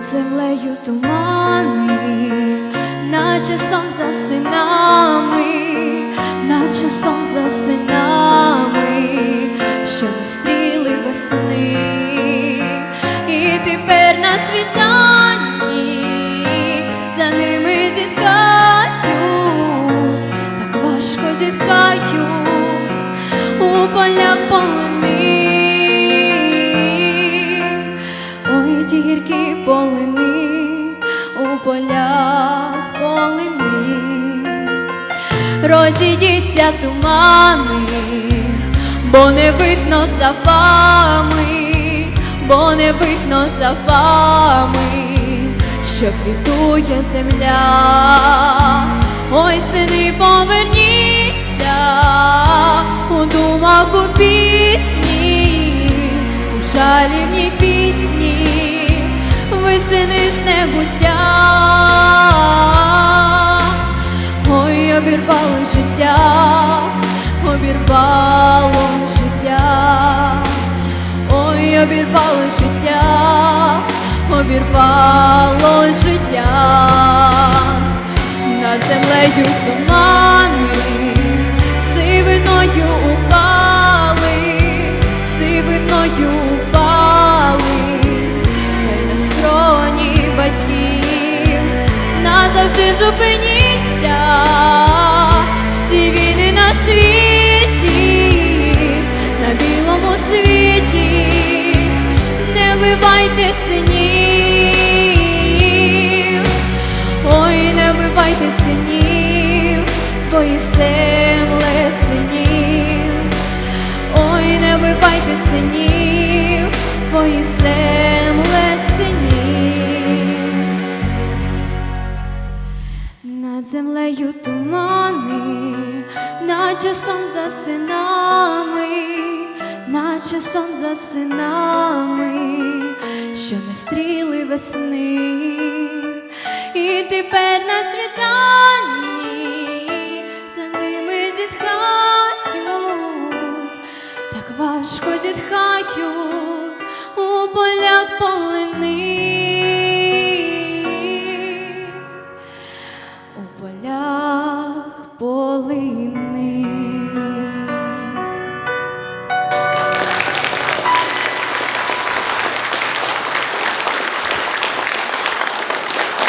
над землею тумани, наче сон за синами, наче сон за синами, що не стріли весни, і тепер на світанні за ними зітхають, так важко зітхають у полях полини. Полини у полях полини. Розійдіться тумани, бо не видно за вами, бо не видно за вами, що квітує земля. Ой, сини, поверніться у думах у пісні, у жалібній пісні, ви сини з небуття. Ой, обірвало життя, обірвало життя, ой, обірвало життя, обірвало життя, над землею тумани, назавжди зупиніться. Всі війни на світі, на білому світі, не вбивайте синів, ой, не вбивайте синів, твоїх земле синів, ой, не вбивайте синів, твоїх земле синів. Над тумани, наче сон за синами, наче сон за синами, що не стріли весни, і тепер на світанні за ними зітхають, так важко зітхають у полях полини.